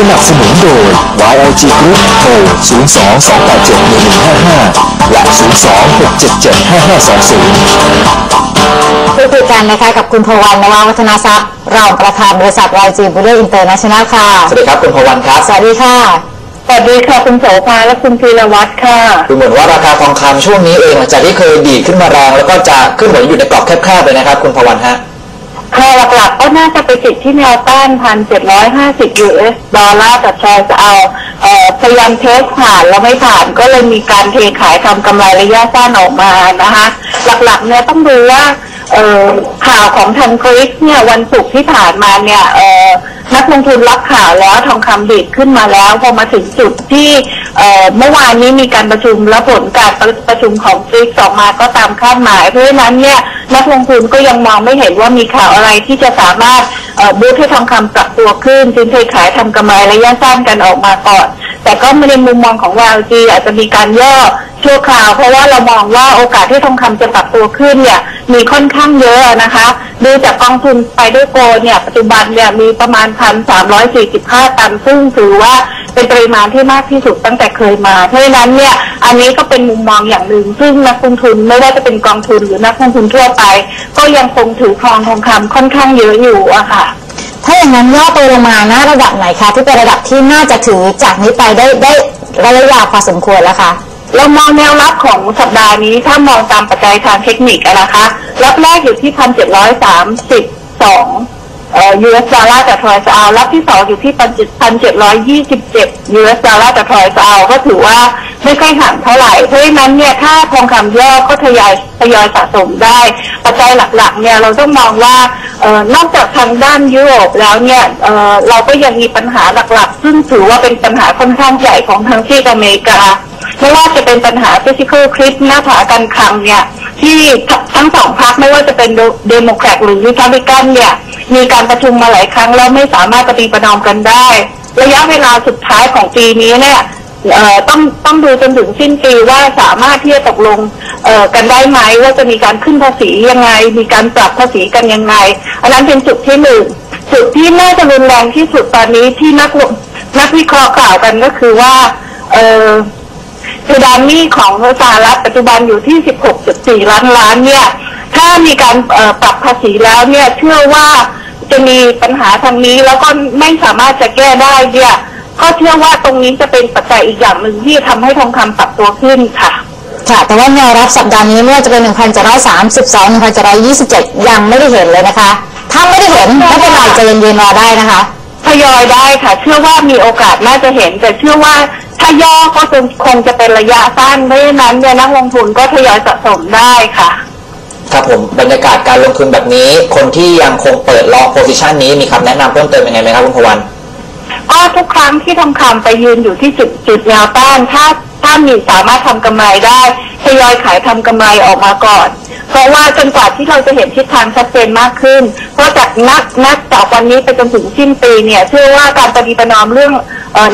สนับสนุนโดย YLG Group โทร 02 287 1155 และ 02 677 5520พูดคุยกันนะคะกับคุณพวันนวาวัฒนาทรัพย์รองประธานบริษัท YG b u l l e r International ค่ะ สวัสดีครับคุณพวันครับ สวัสดีค่ะ สวัสดีค่ะ คุณโสภาและคุณพีรวัตรค่ะ ดูเหมือนว่าราคาทองคำช่วงนี้เองหลังจากที่เคยดีดขึ้นมาแรง แล้วก็จะขึ้นเหมือนอยู่ในกรอบแคบๆเลยนะครับ คุณพวันฮะ ค่ะหลักๆก็น่าจะไปติดที่แนวต้านพันเจ็ดร้อยห้าสิบ US ดอลลาร์แต่ชอยจะเอาพยายามเทสผ่านแล้วไม่ผ่านก็เลยมีการเทขายทำกำไรระยะสั้นออกมานะคะ หลักๆเนี่ยต้องดูว่าข่าวของทันคริสเนี่ยวันศุกร์ที่ผ่านมาเนี่ยนักลงทุนรับข่าวแล้วทองคำดีดขึ้นมาแล้ว พอมาถึงจุดที่ เมื่อวานนี้มีการประชุมและผลการประประชุมของฟิกออกมาก็ตามคาดหมาย เพราะฉะนั้นเนี่ยนักลงทุนก็ยังมองไม่เห็นว่ามีข่าวอะไรที่จะสามารถบูทให้ทองคำปรับตัวขึ้นจึงเคยขายทำกำไรระยะสั้นกันออกมาก่อน แต่ก็ในมุมมองของ YLG อาจจะมีการย่อชั่วคราว เพราะว่าเรามองว่าโอกาสที่ทองคำจะปรับตัวขึ้นเนี่ยมีค่อนข้างเยอะนะคะดูจากกองทุนไปด้วยโกลเนี่ยปัจจุบันเนี่ยมีประมาณพันสามร้อยสี่สิบห้าตัน ซึ่งถือว่า เป็นปริมาณที่มากที่สุดตั้งแต่เคยมา เพราะฉะนั้นเนี่ยอันนี้ก็เป็นมุมมองอย่างหนึ่ง ซึ่งนักลงทุนไม่ว่าจะเป็นกองทุนหรือนักลงทุนทั่วไป ก็ยังคงถือครองทองคำค่อนข้างเยอะอยู่อะค่ะ ถ้าอย่างนั้นย่อตัวลงมาหน้าระดับไหนคะที่เป็นระดับที่น่าจะถือจากนี้ไปได้ได้ระยะยาวพอสมควรแล้วคะเรามองแนวรับของสัปดาห์นี้ถ้ามองตามปัจจัยทางเทคนิคอะนะคะรับแรกอยู่ที่พันเจ็ดร้อยสามสิบสอง เอ่อ US ดอลลาร์ต่อทรอยส์เอารับที่สองอยู่ที่พันเจ็ดพันเจ็ดร้อยยี่สิบเจ็ด US ดอลลาร์ต่อทรอยส์เอาก็ถือว่าไม่ค่อยห่างเท่าไหร่ เพราะฉะนั้นเนี่ยถ้าทองคำย่อก็ทยอยทยอยสะสมได้ ปัจจัยหลักๆเนี่ยเราต้องมองว่าเออนอกจากทางด้านยุโรปแล้วเนี่ยเออเราก็ยังมีปัญหาหลักๆ ซึ่งถือว่าเป็นปัญหาค่อนข้างใหญ่ของทางที่อเมริกาไม่ว่าจะเป็นปัญหา physical cliff หน้าผาการคลังเนี่ย ที่ทั้งสองพรรคไม่ว่าจะเป็นเดโมแครตหรือริพับลิกันเนี่ย มีการประชุมมาหลายครั้งแล้วไม่สามารถปฏิประนอมกันได้ ระยะเวลาสุดท้ายของปีนี้เนี่ยต้องต้องดูจนถึงสิ้นปีว่าสามารถที่จะตกลงกันได้ไหมว่าจะมีการขึ้นภาษียังไง มีการปรับภาษีกันยังไง อันนั้นเป็นจุดที่หนึ่งจุดที่น่าจะรุนแรงที่สุดตอนนี้ที่นักลงนักวิเคราะห์กล่าวกันก็คือว่า เอ่อเพดานหนี้ของสหรัฐปัจจุบันอยู่ที่ 16.4 ล้านล้านเนี่ย ถ้ามีการเอ่อปรับภาษีแล้วเนี่ยเชื่อว่าจะมีปัญหาทางนี้แล้วก็ไม่สามารถจะแก้ได้เนี่ยก็เชื่อว่าตรงนี้จะเป็นปัจจัยอีกอย่างหนึ่งที่ทำให้ทองคำปรับตัวขึ้นค่ะ ค่ะ แต่ว่าแนวรับสัปดาห์นี้ไม่ว่าจะเป็น1,732 1,727 ยังไม่ได้เห็นเลยนะคะ ถ้าไม่ได้เห็นไม่เป็นไรใจะเย็นๆรอได้นะคะทยอยได้ค่ะ เชื่อว่ามีโอกาสน่าจะเห็น แต่เชื่อว่า ถ้าย่อก็จะคงจะเป็นระยะสั้นเพราะฉะนั้นเนี่ยนักลงทุนก็ทยอยสะสมได้ค่ะครับผมบรรยากาศการลงทุนแบบนี้ คนที่ยังคงเปิดลองโพซิชันนี้มีคำแนะนำเพิ่มเติมยังไงไหมครับคุณพวันก็ทุกครั้งที่ทองคำไปยืนอยู่ที่จุดจุดแนวต้านถ้าถ้ามีสามารถทำกำไรได้ทยอยขายทำกำไรออกมาก่อน เพราะว่าจนกว่าที่เราจะเห็นทิศทางชัดเจนมากขึ้น เพราะจากนักนักจากวันนี้ไปจนถึงสิ้นปีเนี่ยเชื่อว่าการปฏิประนอมเรื่อง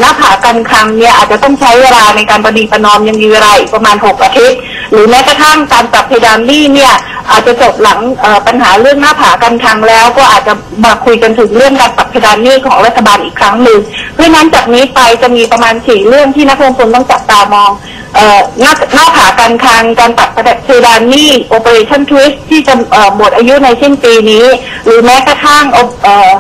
หน้าผากันคลังเนี่ยอาจจะต้องใช้เวลาในการปฏิประนอมยังมีเวลาอีกประมาณหกอาทิตย์ หรือแม้กระทั่งการปรับเพดานนี้เนี่ยอาจจะจบหลังปัญหาเรื่องหน้าผากันคลังแล้ว ก็อาจจะมาคุยกันถึงเรื่องการปรับเพดานนี้ของรัฐบาลอีกครั้งหนึ่งเพราะนั้นจากนี้ไปจะมีประมาณสี่เรื่องที่นักลงทุนต้องจับตามอง หน้าหน้าผาการคลังการปรับเพดานหนี้ operation twist ที่จะเอ่อหมดอายุในสิ้นปีนี้ หรือแม้กระทั่งเอ่อ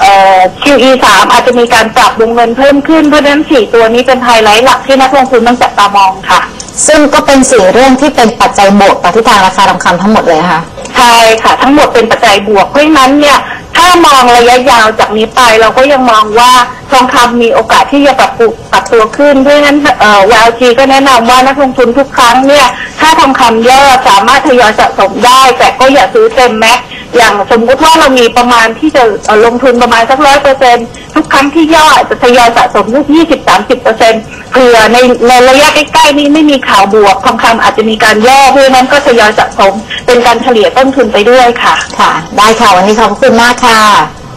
เอ่อ QE 3อาจจะมีการปรับวงเงินเพิ่มขึ้น เพราะฉะนั้นสี่ตัวนี้เป็นไฮไลท์หลักที่นักลงทุนต้องจับตามองค่ะ ซึ่งก็เป็นสี่เรื่องที่เป็นปัจจัยบวกต่อทิศทางราคาทองคำทั้งหมดเลยนะคะใช่ค่ะ ทั้งหมดเป็นปัจจัยบวกเพราะฉะนั้นเนี่ยถ้ามองระยะยาวจากนี้ไปเราก็ยังมองว่าทองคำมีโอกาสที่จะปรับปรับตัวขึ้นเพราะฉะนั้นเอ่อ YLG ก็แนะนำว่านักลงทุนทุกครั้งเนี่ย ถ้าทองคำย่อสามารถทยอยสะสมได้ แต่ก็อย่าซื้อเต็มแม็กซ์ อย่างสมมุติว่าเรามีประมาณที่จะเอ่อลงทุนประมาณสักร้อยเปอร์เซ็นทุกครั้งที่ย่ออาจจะทยอยสะสมสักยี่สิบสามสิบเปอร์เซ็นเผื่อในในระยะใกล้ๆนี้ไม่มีข่าวบวกทองคำอาจจะมีการย่อเพราะฉะนั้นก็ทยอยสะสมเป็นการเฉลี่ยต้นทุนไปด้วยค่ะ ค่ะ ได้ค่ะวันนี้ขอบคุณมากค่ะ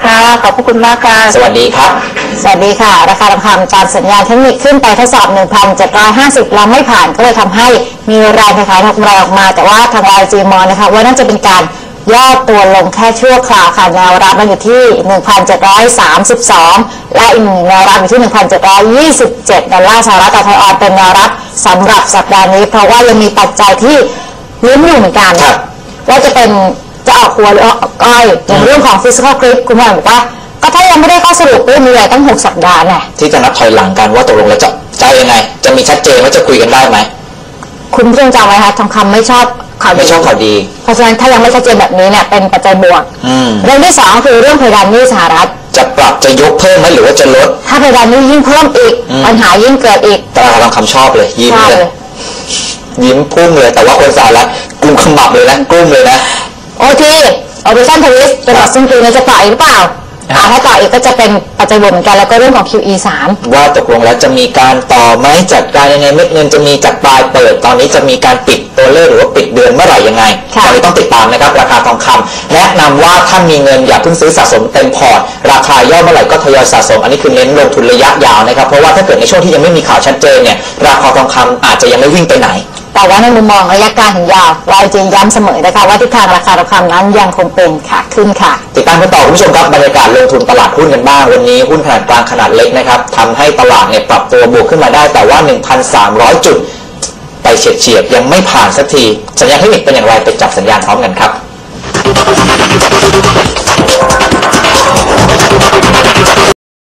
ค่ะ ขอบพระคุณมากค่ะ สวัสดีครับ สวัสดีค่ะ ราคาทองคำตามสัญญาณเทคนิคขึ้นไปทดสอบ 1,750แล้วไม่ผ่านก็เลยทำให้มีรายขายทองกำไรออกมา แต่ว่าทางรายจีมองนะคะว่าน่าจะเป็นการ ย่อตัวลงแค่ชั่วคราวค่ะแนวรับมันอยู่ที่ 1,732 และอีกหนึ่งแนวรับอยู่ที่ 1,727 ดอลลาร์สหรัฐต่อไทยออนเป็นแนวรับสำหรับสัปดาห์นี้ เพราะว่ายังมีปัจจัยที่ลุ้นอยู่เหมือนกันครับว่าจะเป็นจะออกหัวหรือออกก้อยอย่างเรื่องของ physical grip คุณหมอบอกว่าก็ถ้ายังไม่ได้ข้อสรุปก็มีเวลาตั้ง 6 สัปดาห์แน่ที่จะนับถอยหลังกันว่าตกลงแล้วจะจะยังไง จะมีชัดเจนว่าจะคุยกันได้ไหมคุณผู้ชมจำไว้คะทองคำไม่ชอบ ข่าวไม่ดีชอบข่าวดี เพราะฉะนั้นถ้ายังไม่ชัดเจนแบบนี้เนี่ยเป็นปัจจัยบวก อืม เรื่องที่สองคือเรื่องเพดานหนี้สหรัฐ จะปรับจะยกเพิ่มไหมหรือว่าจะลด ถ้าเพดานหนี้ยิ่งเพิ่มอีก อืม ปัญหายิ่งเกิดอีกตลาดทองคำชอบเลย ยิ้มใช่เลย ยิ้มพุ่งเลย แต่ว่าคนสหรัฐกลุ่มขมับเลยนะกลุ้มเลยนะ โอทีโอเปอเรชั่นทวิสตลอดสิ้นปีนี้จะต่ออีกหรือเปล่าครับ อ่าถ้าต่ออีกก็จะเป็นปัจจัยบวกเหมือนกันแล้วก็เรื่องของ QE 3 ว่าตกลงแล้วจะมีการต่อไหมจัดการยังไงเม็ดเงินจะมีจากปลายเปิด ตอนนี้จะมีการปิดตัวเลขหรือว่าปิดเดือนเมื่อไหร่ยังไงค่ะตอนนี้ต้องติดตามนะครับราคาทองคำแนะนำว่าถ้ามีเงินอย่าเพิ่งซื้อสะสมเต็มพอร์ตราคาย่อเมื่อไหร่ก็ทยอยสะสม อันนี้คือเน้นลงทุนระยะยาวนะครับเพราะว่าถ้าเกิดในช่วงที่ยังไม่มีข่าวชัดเจนเนี่ยราคาทองคำอาจจะยังไม่วิ่งไปไหน แต่ว่าในมุมมองระยะกลางถึงยาวเราจริงย้ำเสมอนะคะว่าทิศทางราคาทองคำนั้นยังคงเป็นขาขึ้นค่ะ ติดตามกันต่อคุณผู้ชมครับบรรยากาศลงทุนตลาดหุ้นกันบ้างวันนี้หุ้นขนาดกลางขนาดเล็กนะครับทำให้ตลาดเนี่ยปรับตัวบวกขึ้นมาได้แต่ว่า 1,300 จุด ไปเฉียดๆยังไม่ผ่านสักที สัญญาณเทคนิคเป็นอย่างไรไปจับสัญญาณพร้อมกันครับ